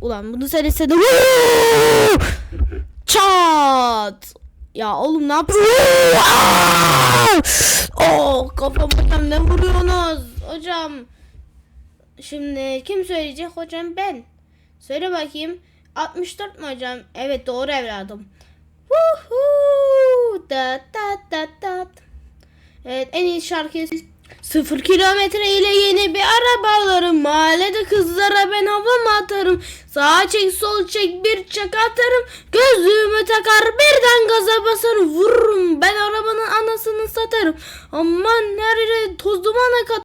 Ulan bunu söylese de Çat. Ya oğlum ne yapıyorsun? oh kafam hocam ne vuruyorsunuz? Hocam. Şimdi kim söyleyecek hocam ben. Söyle bakayım. 64 mu hocam? Evet doğru evladım. Woohoo! Da da da da. Evet en iyi şarkı Sıfır kilometre ile yeni bir araba alırım. Kızlara ben hava atarım. Sağa çek sol çek bir çak atarım. Gözlüğümü takar birden gaza basarım. Vururum ben arabanın anasını satarım. Aman her yere toz dumana kat.